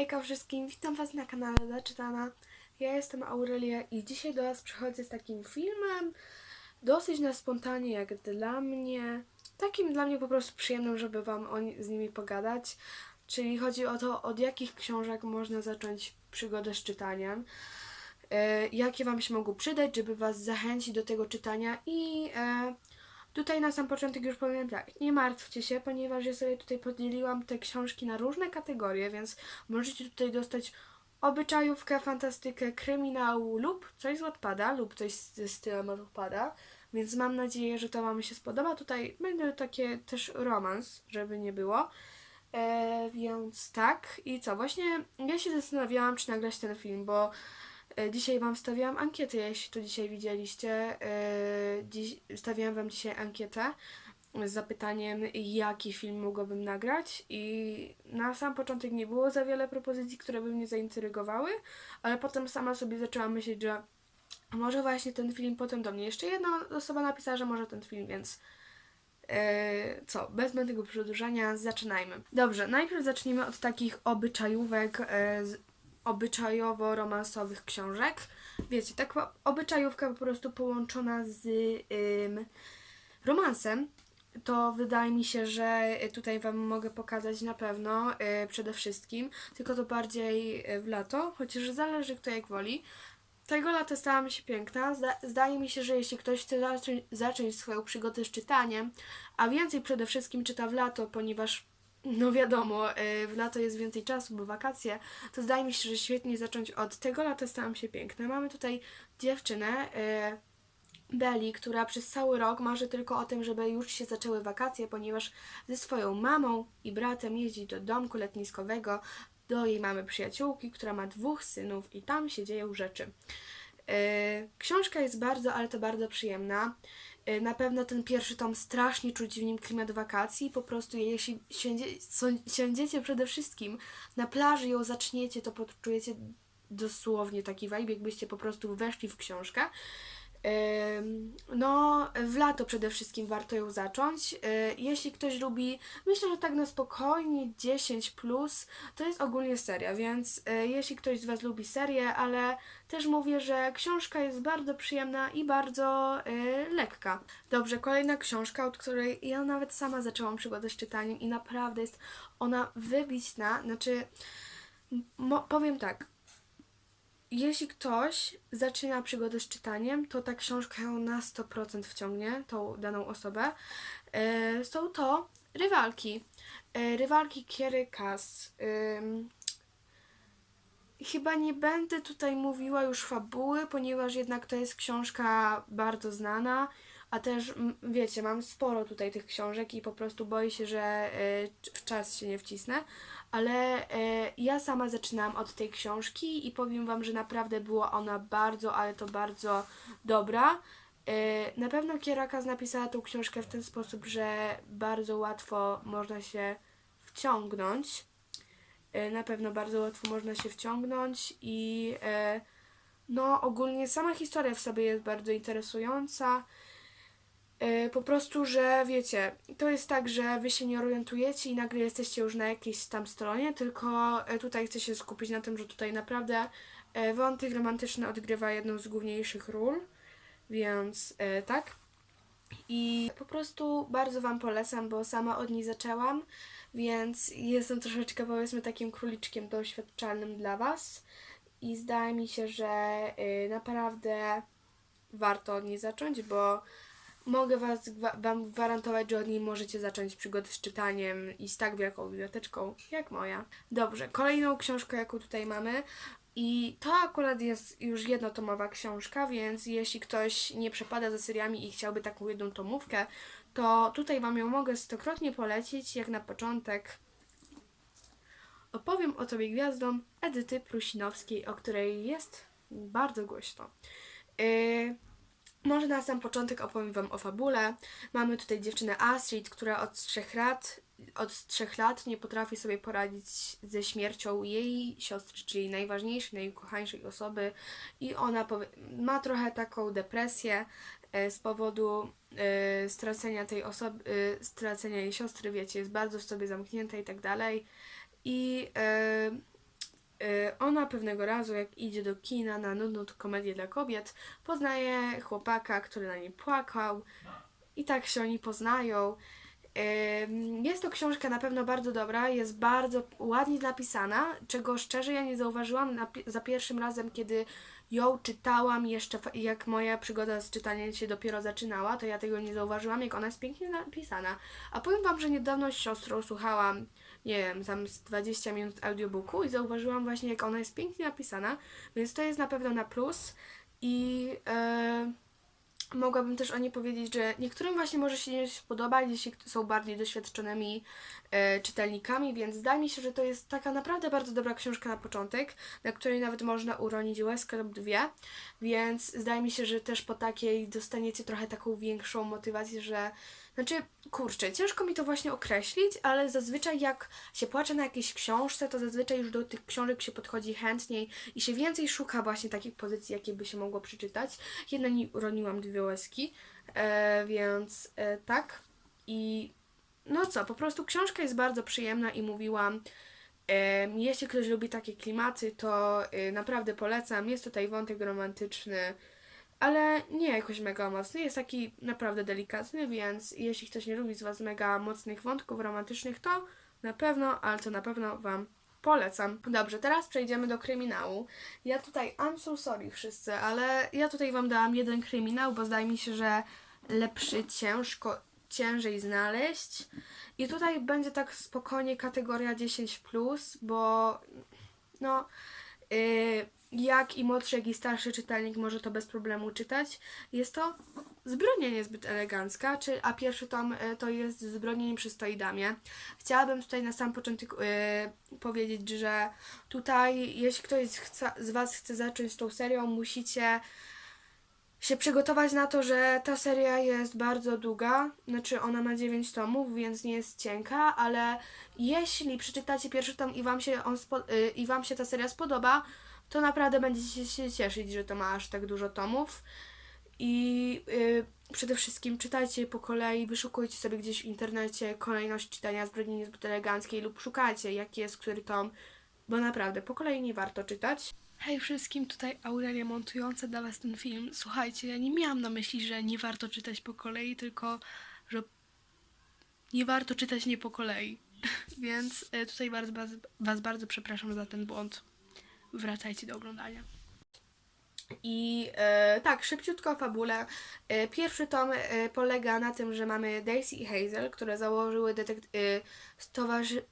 Hejka wszystkim, witam Was na kanale Zaczytana. Ja jestem Aurelia i dzisiaj do Was przychodzę z takim filmem, dosyć na spontanie jak dla mnie, takim dla mnie po prostu przyjemnym, żeby Wam o, z nimi pogadać. Czyli chodzi o to, od jakich książek można zacząć przygodę z czytaniem, e, jakie Wam się mogą przydać, żeby Was zachęcić do tego czytania i e, Tutaj na sam początek już powiem tak, nie martwcie się, ponieważ ja sobie tutaj podzieliłam te książki na różne kategorie, więc możecie tutaj dostać obyczajówkę, fantastykę, kryminału lub coś z Wattpada lub coś ze stylem Wattpada, więc mam nadzieję, że to Wam się spodoba. Tutaj będzie takie też romans, żeby nie było. E, więc tak, i co, właśnie ja się zastanawiałam, czy nagrać ten film, bo Dzisiaj Wam stawiałam ankietę, jeśli to dzisiaj widzieliście. E, Dziś, stawiałam Wam dzisiaj ankietę z zapytaniem, jaki film mogłabym nagrać i na sam początek nie było za wiele propozycji, które by mnie zaintrygowały, ale potem sama sobie zaczęłam myśleć, że może właśnie ten film, potem do mnie jeszcze jedna osoba napisała, że może ten film, więc e, co, bez zbędnego przedłużania, zaczynajmy. Dobrze, najpierw zacznijmy od takich obyczajówek e, obyczajowo-romansowych książek. Wiecie, taka obyczajówka po prostu połączona z ym, romansem. To wydaje mi się, że tutaj Wam mogę pokazać na pewno y, przede wszystkim, tylko to bardziej y, w lato, chociaż zależy kto jak woli. Tego lata stała mi się piękna. Zda- zdaje mi się, że jeśli ktoś chce zacząć, zacząć swoją przygodę z czytaniem, a więcej przede wszystkim czyta w lato, ponieważ no wiadomo, y, w lato jest więcej czasu, bo wakacje, to zdaje mi się, że świetnie zacząć od tego lata stałam się piękna. Mamy tutaj dziewczynę, y, Beli, która przez cały rok marzy tylko o tym, żeby już się zaczęły wakacje, ponieważ ze swoją mamą i bratem jeździ do domku letniskowego, do jej mamy przyjaciółki, która ma dwóch synów i tam się dzieją rzeczy. Yy, Książka jest bardzo, ale to bardzo przyjemna. Yy, Na pewno ten pierwszy tom strasznie czuć w nim klimat wakacji. Po prostu jeśli siądziecie przede wszystkim na plaży i ją zaczniecie, to poczujecie dosłownie taki vibe, jakbyście po prostu weszli w książkę. No, w lato przede wszystkim warto ją zacząć. Yy, Jeśli ktoś lubi, myślę, że tak na spokojnie 10 plus, to jest ogólnie seria, więc yy, jeśli ktoś z Was lubi serię, ale też mówię, że książka jest bardzo przyjemna i bardzo yy, lekka. Dobrze, kolejna książka, od której ja nawet sama zaczęłam przygodę z czytaniem i naprawdę jest ona wybitna. Znaczy, powiem tak, jeśli ktoś zaczyna przygodę z czytaniem, to ta książka ją na 100% wciągnie, tą daną osobę. E, są to rywalki. E, rywalki Kiery Kass. Ym, Chyba nie będę tutaj mówiła już fabuły, ponieważ jednak to jest książka bardzo znana, a też wiecie, mam sporo tutaj tych książek i po prostu boję się, że e, w czas się nie wcisnę, ale e, ja sama zaczynałam od tej książki i powiem Wam, że naprawdę była ona bardzo, ale to bardzo dobra. E, Na pewno Kierakas napisała tą książkę w ten sposób, że bardzo łatwo można się wciągnąć. Na pewno bardzo łatwo można się wciągnąć i no ogólnie sama historia w sobie jest bardzo interesująca. E, Po prostu, że wiecie, to jest tak, że wy się nie orientujecie i nagle jesteście już na jakiejś tam stronie, tylko e, tutaj chcę się skupić na tym, że tutaj naprawdę e, wątek romantyczny odgrywa jedną z główniejszych ról, więc tak. I po prostu bardzo Wam polecam, bo sama od niej zaczęłam, więc jestem troszeczkę powiedzmy takim króliczkiem doświadczalnym dla Was. I zdaje mi się, że y, naprawdę warto od niej zacząć, bo mogę was, Wam gwarantować, że od niej możecie zacząć przygodę z czytaniem i z tak wielką biblioteczką jak moja. Dobrze, kolejną książkę, jaką tutaj mamy. I to akurat jest już jednotomowa książka, więc jeśli ktoś nie przepada za seriami i chciałby taką jedną tomówkę, to tutaj Wam ją mogę stokrotnie polecić, jak na początek. Opowiem o Tobie gwiazdom Edyty Prusinowskiej, o której jest bardzo głośno. Yy, może na sam początek opowiem Wam o fabule. Mamy tutaj dziewczynę Astrid, która od trzech lat, od trzech lat nie potrafi sobie poradzić ze śmiercią jej siostry, czyli najważniejszej, najukochańszej osoby i ona ma trochę taką depresję e, z powodu e, stracenia tej osoby, e, stracenia jej siostry, wiecie, jest bardzo w sobie zamknięta i tak dalej. I ona pewnego razu, jak idzie do kina na nudną komedię dla kobiet, poznaje chłopaka, który na niej płakał i tak się oni poznają. Jest to książka na pewno bardzo dobra, jest bardzo ładnie napisana, czego szczerze ja nie zauważyłam za pierwszym razem, kiedy ją czytałam jeszcze, jak moja przygoda z czytaniem się dopiero zaczynała, to ja tego nie zauważyłam, jak ona jest pięknie napisana. A powiem Wam, że niedawno z siostrą słuchałam, nie wiem, tam z 20 minut audiobooku i zauważyłam właśnie, jak ona jest pięknie napisana, więc to jest na pewno na plus. I... e, Mogłabym też o niej powiedzieć, że niektórym właśnie może się nie spodobać, jeśli są bardziej doświadczonymi e, czytelnikami, więc zdaje mi się, że to jest taka naprawdę bardzo dobra książka na początek, na której nawet można uronić łezkę lub dwie, więc zdaje mi się, że też po takiej dostaniecie trochę taką większą motywację, że znaczy, kurczę, ciężko mi to właśnie określić, ale zazwyczaj jak się płacze na jakiejś książce, to zazwyczaj już do tych książek się podchodzi chętniej i się więcej szuka właśnie takich pozycji, jakie by się mogło przeczytać. Jednej uroniłam dwie łezki, e, więc e, tak. I no co, po prostu książka jest bardzo przyjemna i mówiłam, em, jeśli ktoś lubi takie klimaty, to y, naprawdę polecam. Jest tutaj wątek romantyczny, ale nie jakoś mega mocny. Jest taki naprawdę delikatny, więc jeśli ktoś nie lubi z Was mega mocnych wątków romantycznych, to na pewno, ale to na pewno Wam polecam. Dobrze, teraz przejdziemy do kryminału. Ja tutaj, I'm so sorry wszyscy, ale ja tutaj Wam dałam jeden kryminał, bo zdaje mi się, że lepszy ciężko, ciężej znaleźć. I tutaj będzie tak spokojnie kategoria 10+, bo no, yy, jak i młodszy, jak i starszy czytelnik może to bez problemu czytać. Jest to zbrodnia niezbyt elegancka, czy, a pierwszy tom y, to jest zbrodnienie przy stoi damie. Chciałabym tutaj na sam początek y, powiedzieć, że tutaj, jeśli ktoś z Was chce zacząć z tą serią, musicie się przygotować na to, że ta seria jest bardzo długa, znaczy ona ma 9 tomów, więc nie jest cienka, ale jeśli przeczytacie pierwszy tom i wam się, on y, i wam się ta seria spodoba, to naprawdę będziecie się cieszyć, że to ma aż tak dużo tomów. I y, przede wszystkim czytajcie po kolei, wyszukujcie sobie gdzieś w internecie kolejność czytania zbrodni niezbyt eleganckiej lub szukajcie, jaki jest który tom, bo naprawdę po kolei nie warto czytać. Hej wszystkim, tutaj Aurelia montująca dla Was ten film. Słuchajcie, ja nie miałam na myśli, że nie warto czytać po kolei, tylko że nie warto czytać nie po kolei. Więc e, tutaj bardzo, was, was bardzo przepraszam za ten błąd. Wracajcie do oglądania. I e, tak, szybciutko o fabule. E, pierwszy tom e, polega na tym, że mamy Daisy i Hazel, które założyły detek- e, stowarzy-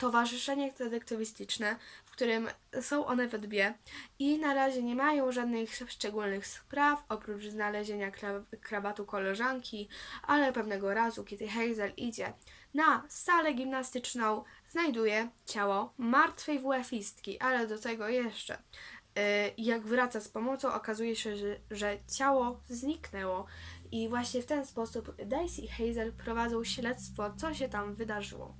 stowarzyszenie detektywistyczne, w którym są one we dwie i na razie nie mają żadnych szczególnych spraw, oprócz znalezienia kra- krawatu koleżanki, ale pewnego razu, kiedy Hazel idzie na salę gimnastyczną, znajduje ciało martwej WF-istki, ale do tego jeszcze y, jak wraca z pomocą, okazuje się, że, że ciało zniknęło. I właśnie w ten sposób Daisy i Hazel prowadzą śledztwo, co się tam wydarzyło.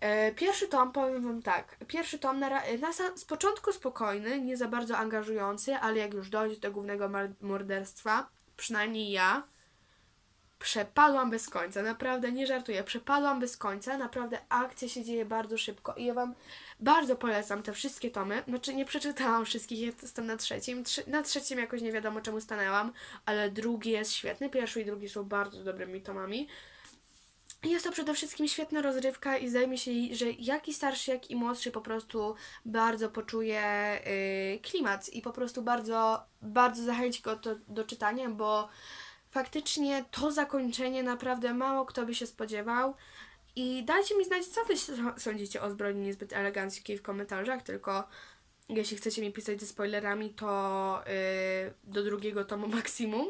E, Pierwszy tom, powiem Wam tak, pierwszy tom na, na, z początku spokojny, nie za bardzo angażujący, ale jak już dojdzie do głównego morderstwa, przynajmniej ja, przepadłam bez końca, naprawdę nie żartuję, przepadłam bez końca, naprawdę akcja się dzieje bardzo szybko i ja Wam bardzo polecam te wszystkie tomy, znaczy nie przeczytałam wszystkich, jestem na trzecim, na trzecim jakoś nie wiadomo czemu stanęłam, ale drugi jest świetny, pierwszy i drugi są bardzo dobrymi tomami. Jest to przede wszystkim świetna rozrywka i zdaje mi się, że jak i starszy, jak i młodszy po prostu bardzo poczuje y, klimat i po prostu bardzo, bardzo zachęci go do, do czytania, bo faktycznie to zakończenie naprawdę mało kto by się spodziewał. I dajcie mi znać, co wy sądzicie o zbrodni niezbyt eleganckiej w komentarzach, tylko jeśli chcecie mi pisać ze spoilerami, to y, do drugiego tomu maksimum.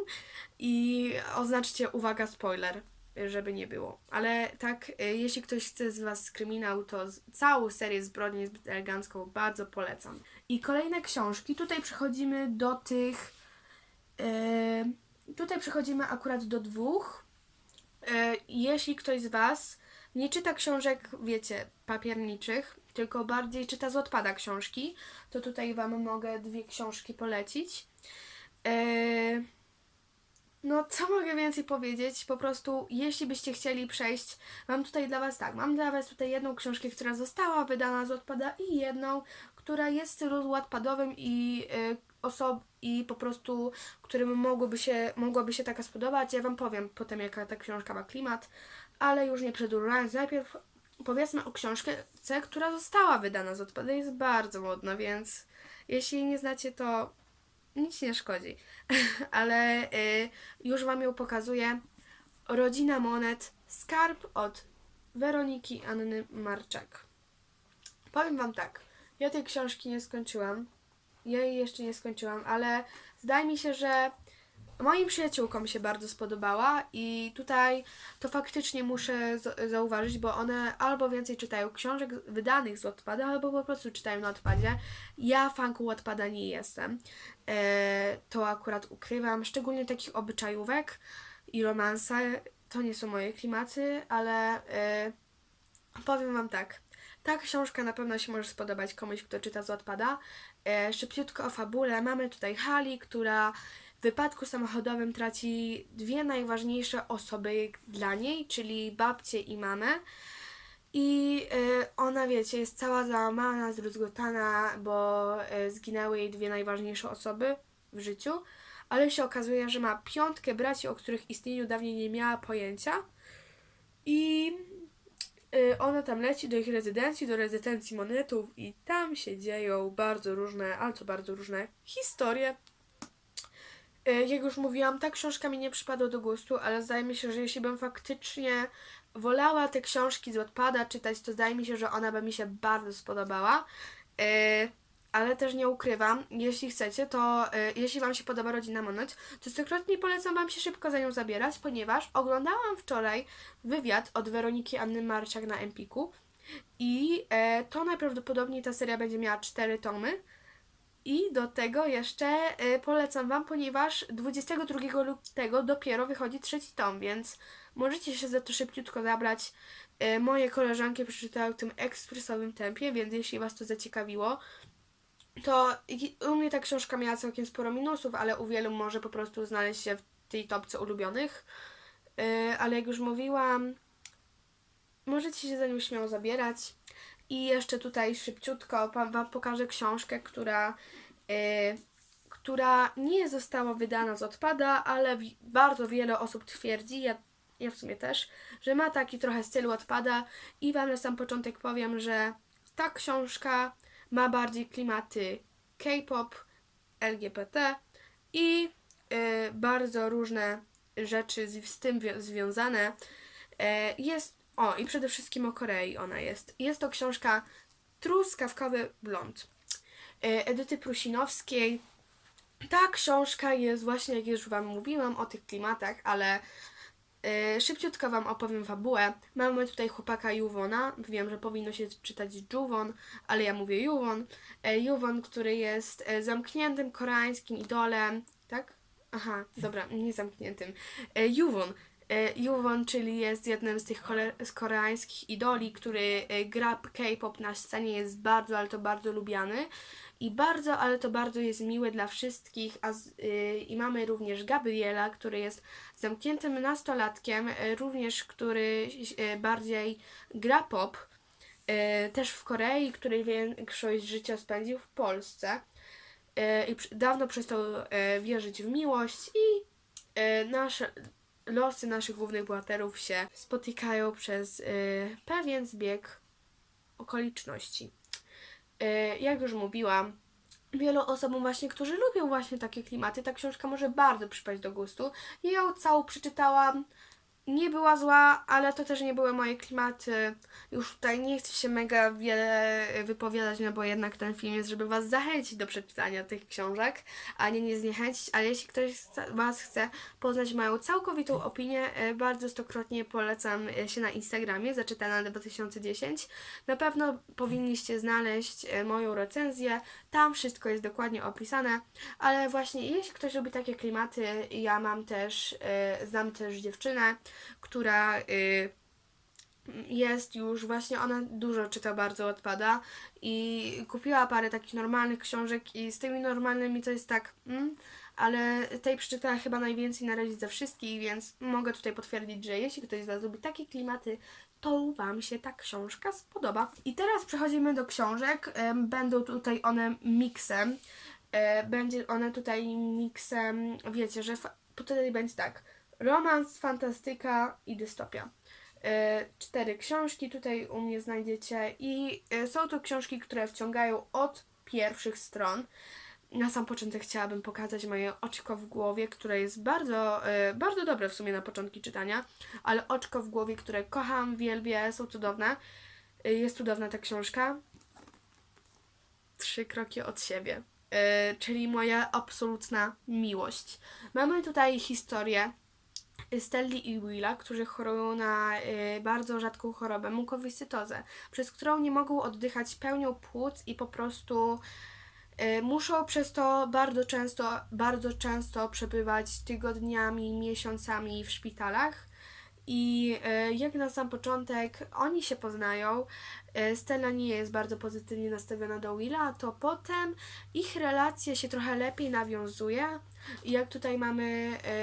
I oznaczcie uwaga spoiler, żeby nie było. Ale tak, y, jeśli ktoś chce z Was kryminał, to całą serię zbrodni niezbyt elegancką bardzo polecam. I kolejne książki. Tutaj przechodzimy do tych. y, tutaj przechodzimy akurat do dwóch. E, jeśli ktoś z Was nie czyta książek, wiecie, papierniczych, tylko bardziej czyta z odpada książki, to tutaj Wam mogę dwie książki polecić. E, no, co mogę więcej powiedzieć? Po prostu, jeśli byście chcieli przejść, mam tutaj dla Was tak, mam dla Was tutaj jedną książkę, która została wydana z odpada i jedną, która jest w stylu ładpadowym i y, osob i po prostu, którym mogłoby się, mogłaby się taka spodobać. Ja Wam powiem potem, jaka ta książka ma klimat, ale już nie przedłużając, najpierw powiedzmy o książce, która została wydana z odpadu. Jest bardzo modna, więc jeśli nie znacie, to nic nie szkodzi. ale y, już Wam ją pokazuję. Rodzina Monet, skarb od Weroniki Anny Marczak. Powiem Wam tak, ja tej książki nie skończyłam. Ja jej jeszcze nie skończyłam, ale zdaje mi się, że moim przyjaciółkom się bardzo spodobała i tutaj to faktycznie muszę zauważyć, bo one albo więcej czytają książek wydanych z Wattpada, albo po prostu czytają na Wattpadzie. Ja fanką Wattpada nie jestem. E, to akurat ukrywam, szczególnie takich obyczajówek i romanse. To nie są moje klimaty, ale e, powiem Wam tak. Ta książka na pewno się może spodobać komuś, kto czyta z Wattpada. E, szybciutko o fabule. Mamy tutaj Hali, która w wypadku samochodowym traci dwie najważniejsze osoby dla niej, czyli babcię i mamę. I e, ona, wiecie, jest cała załamana, zdruzgotana, bo e, zginęły jej dwie najważniejsze osoby w życiu. Ale się okazuje, że ma piątkę braci, o których istnieniu dawniej nie miała pojęcia. I ona tam leci do ich rezydencji, do rezydencji monetów i tam się dzieją bardzo różne, ale to bardzo różne historie. Y, Jak już mówiłam, ta książka mi nie przypadła do gustu, ale zdaje mi się, że jeśli bym faktycznie wolała te książki z Wattpada czytać, to zdaje mi się, że ona by mi się bardzo spodobała. Y, ale też nie ukrywam, jeśli chcecie, to y, jeśli Wam się podoba Rodzina Monet, to stokrotnie polecam Wam się szybko za nią zabierać, ponieważ oglądałam wczoraj wywiad od Weroniki Anny Marciak na Empiku i e, to najprawdopodobniej ta seria będzie miała cztery tomy. I do tego jeszcze e, polecam Wam, ponieważ 22 lutego dopiero wychodzi trzeci tom, więc możecie się za to szybciutko zabrać. E, moje koleżanki przeczytały w tym ekspresowym tempie, więc jeśli Was to zaciekawiło, to u mnie ta książka miała całkiem sporo minusów, ale u wielu może po prostu znaleźć się w tej topce ulubionych. Yy, ale jak już mówiłam, możecie się za nią śmiało zabierać. I jeszcze tutaj szybciutko Wam pokażę książkę, która, yy, która nie została wydana z odpada, ale bardzo wiele osób twierdzi, ja, ja w sumie też, że ma taki trochę styl odpada i Wam na sam początek powiem, że ta książka ma bardziej klimaty K-pop, LGBT i y, bardzo różne rzeczy z, tym wi- związane. E, jest, o i przede wszystkim o Korei ona jest. Jest to książka Truskawkowy Blond e, Edyty Prusinowskiej. Ta książka jest właśnie, jak już Wam mówiłam, o tych klimatach, ale Yy, szybciutko Wam opowiem fabułę. Mamy tutaj chłopaka Juwona. Wiem, że powinno się czytać Juwon, ale ja mówię Juwon. E, Juwon, który jest e, zamkniętym koreańskim idolem. Tak? Aha, dobra, nie zamkniętym. E, Juwon. E, Juwon, czyli jest jednym z tych koreańskich idoli, który e, gra K-pop na scenie, jest bardzo, ale to bardzo lubiany. I bardzo, ale to bardzo jest miłe dla wszystkich. A z, y, I mamy również Gabriela, który jest zamkniętym nastolatkiem, y, również który y, bardziej gra pop, y, też w Korei, który większość życia spędził w Polsce. Y, I dawno przestał y, wierzyć w miłość i y, nasze losy naszych głównych bohaterów się spotykają przez y, pewien zbieg okoliczności. Y, jak już mówiłam, wielu osobom właśnie, którzy lubią właśnie takie klimaty, ta książka może bardzo przypaść do gustu. Ja ją całą przeczytałam. Nie była zła, ale to też nie były moje klimaty. Już tutaj nie chcę się mega wiele wypowiadać, no bo jednak ten film jest, żeby Was zachęcić do przeczytania tych książek, a nie nie zniechęcić. Ale jeśli ktoś z Was chce poznać moją całkowitą opinię, e, bardzo stokrotnie polecam e, się na Instagramie, zaczytana 2010. Na pewno powinniście znaleźć e, moją recenzję. Tam wszystko jest dokładnie opisane, ale właśnie jeśli ktoś lubi takie klimaty, ja mam też, znam też dziewczynę, która e, jest już właśnie, ona dużo czyta, bardzo odpada i kupiła parę takich normalnych książek i z tymi normalnymi to jest tak, mm, ale tej przeczytała chyba najwięcej na razie ze wszystkich, więc mogę tutaj potwierdzić, że jeśli ktoś z Was lubi takie klimaty, to Wam się ta książka spodoba. I teraz przechodzimy do książek. Będą tutaj one miksem. E, Będzie one tutaj miksem, wiecie, że tutaj będzie tak. Romans, fantastyka i dystopia. E, Cztery książki tutaj u mnie znajdziecie i e, są to książki, które wciągają od pierwszych stron. Na sam początek chciałabym pokazać moje oczko w głowie, które jest bardzo, e, bardzo dobre w sumie na początki czytania, ale oczko w głowie, które kocham, wielbię, są cudowne. Jest cudowna ta książka. Trzy kroki od siebie, czyli moja absolutna miłość. Mamy tutaj historię Stelli i Willa, którzy chorują na y, bardzo rzadką chorobę, mukowiscytozę, przez którą nie mogą oddychać pełnią płuc i po prostu y, muszą przez to bardzo często, bardzo często przebywać tygodniami, miesiącami w szpitalach. I y, jak na sam początek oni się poznają, y, Stella nie jest bardzo pozytywnie nastawiona do Willa, to potem ich relacja się trochę lepiej nawiązuje. I jak tutaj mamy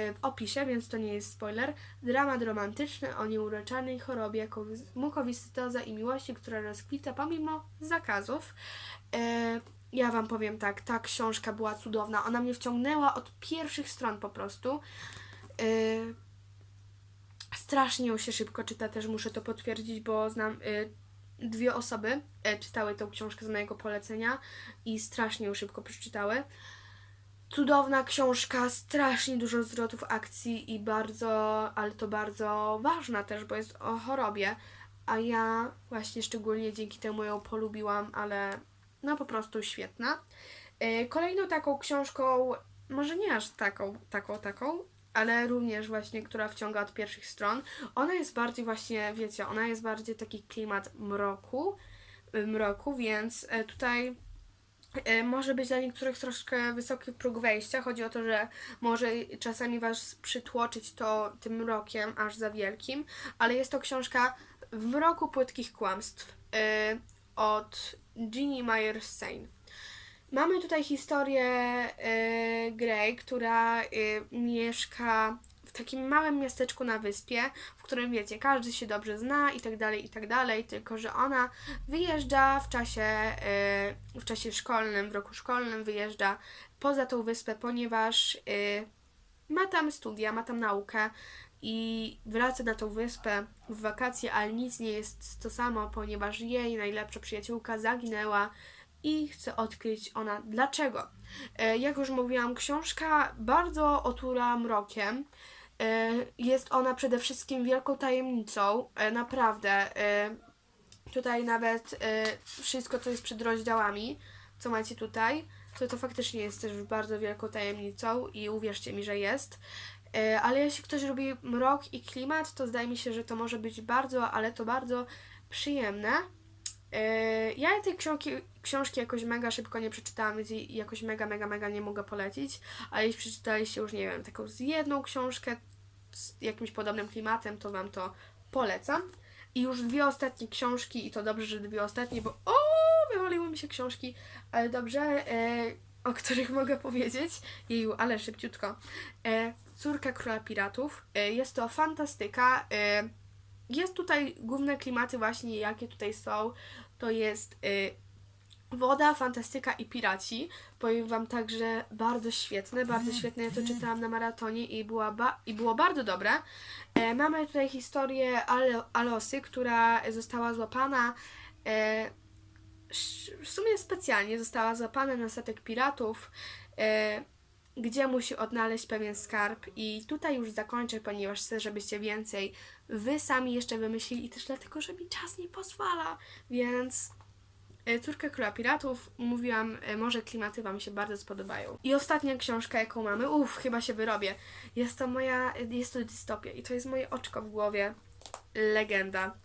y, w opisie, więc to nie jest spoiler, dramat romantyczny o nieuleczalnej chorobie, mukowiscytoza i miłości, która rozkwita pomimo zakazów. Ja Wam powiem tak, ta książka była cudowna. Ona mnie wciągnęła od pierwszych stron po prostu. Strasznie się szybko czyta, też muszę to potwierdzić, bo znam y, dwie osoby y, czytały tą książkę z mojego polecenia i strasznie ją szybko przeczytały. Cudowna książka, strasznie dużo zwrotów akcji i bardzo, ale to bardzo ważna też, bo jest o chorobie, a ja właśnie szczególnie dzięki temu ją polubiłam, ale no po prostu świetna. Y, Kolejną taką książką, może nie aż taką, taką, taką, ale również właśnie, która wciąga od pierwszych stron. Ona jest bardziej właśnie, wiecie, ona jest bardziej taki klimat mroku, y, mroku, więc y, tutaj y, może być dla niektórych troszkę wysoki próg wejścia. Chodzi o to, że może czasami Was przytłoczyć to tym mrokiem aż za wielkim, ale jest to książka w mroku płytkich kłamstw y, od Ginny Myers-Sane. Mamy tutaj historię y, Grey, która y, mieszka w takim małym miasteczku na wyspie, w którym wiecie, każdy się dobrze zna i tak dalej, i tak dalej, tylko że ona wyjeżdża w czasie, y, w czasie szkolnym, w roku szkolnym wyjeżdża poza tą wyspę, ponieważ y, ma tam studia, ma tam naukę i wraca na tą wyspę w wakacje, ale nic nie jest to samo, ponieważ jej najlepsza przyjaciółka zaginęła i chce odkryć ona dlaczego. E, Jak już mówiłam, książka bardzo otula mrokiem. E, Jest ona przede wszystkim wielką tajemnicą, e, naprawdę. Tutaj nawet wszystko, co jest przed rozdziałami, co macie tutaj, to to faktycznie jest też bardzo wielką tajemnicą i uwierzcie mi, że jest. Ale jeśli ktoś lubi mrok i klimat, to zdaje mi się, że to może być bardzo, ale to bardzo przyjemne. E, Ja tej książki, książki jakoś mega szybko nie przeczytałam, więc jakoś mega, mega, mega nie mogę polecić, ale jeśli przeczytaliście już, nie wiem, taką z jedną książkę z jakimś podobnym klimatem, to Wam to polecam. I już dwie ostatnie książki, i to dobrze, że dwie ostatnie, bo o, wywaliły mi się książki, ale dobrze, e, o których mogę powiedzieć. Jeju, ale szybciutko. E, Córka Króla Piratów. E, jest to fantastyka. E, jest tutaj główne klimaty właśnie, jakie tutaj są. To jest y, woda, fantastyka i piraci. Powiem Wam tak, że bardzo świetne, bardzo świetne. Ja to czytałam na maratonie i, była ba- i było bardzo dobre. E, mamy tutaj historię Al- Alosy, która została złapana e, w sumie specjalnie została złapana na statek piratów, e, gdzie musi odnaleźć pewien skarb. I tutaj już zakończę, ponieważ chcę, żebyście więcej wy sami jeszcze wymyślili i też dlatego, że mi czas nie pozwala. Więc e, Córkę Króla Piratów, mówiłam, e, może klimaty Wam się bardzo spodobają. I ostatnia książka, jaką mamy, uff, chyba się wyrobię. Jest to moja, jest to dystopia i to jest moje oczko w głowie. Legenda.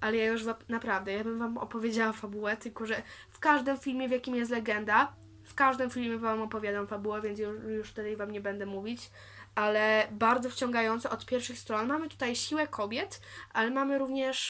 Ale ja już naprawdę, ja bym Wam opowiedziała fabułę, tylko że w każdym filmie, w jakim jest legenda, w każdym filmie Wam opowiadam fabułę, więc już, już tutaj Wam nie będę mówić. Ale bardzo wciągające od pierwszych stron. Mamy tutaj siłę kobiet, ale mamy również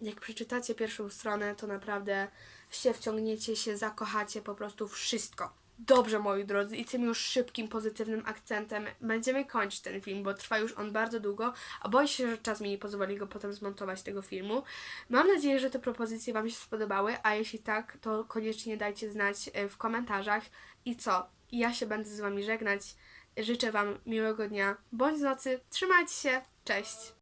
jak przeczytacie pierwszą stronę, to naprawdę się wciągniecie, się zakochacie, po prostu wszystko. Dobrze, moi drodzy, i tym już szybkim, pozytywnym akcentem będziemy kończyć ten film, bo trwa już on bardzo długo, a boję się, że czas mi nie pozwoli go potem zmontować tego filmu. Mam nadzieję, że te propozycje Wam się spodobały, a jeśli tak, to koniecznie dajcie znać e, w komentarzach. I co? Ja się będę z Wami żegnać. Życzę Wam miłego dnia bądź nocy. Trzymajcie się. Cześć!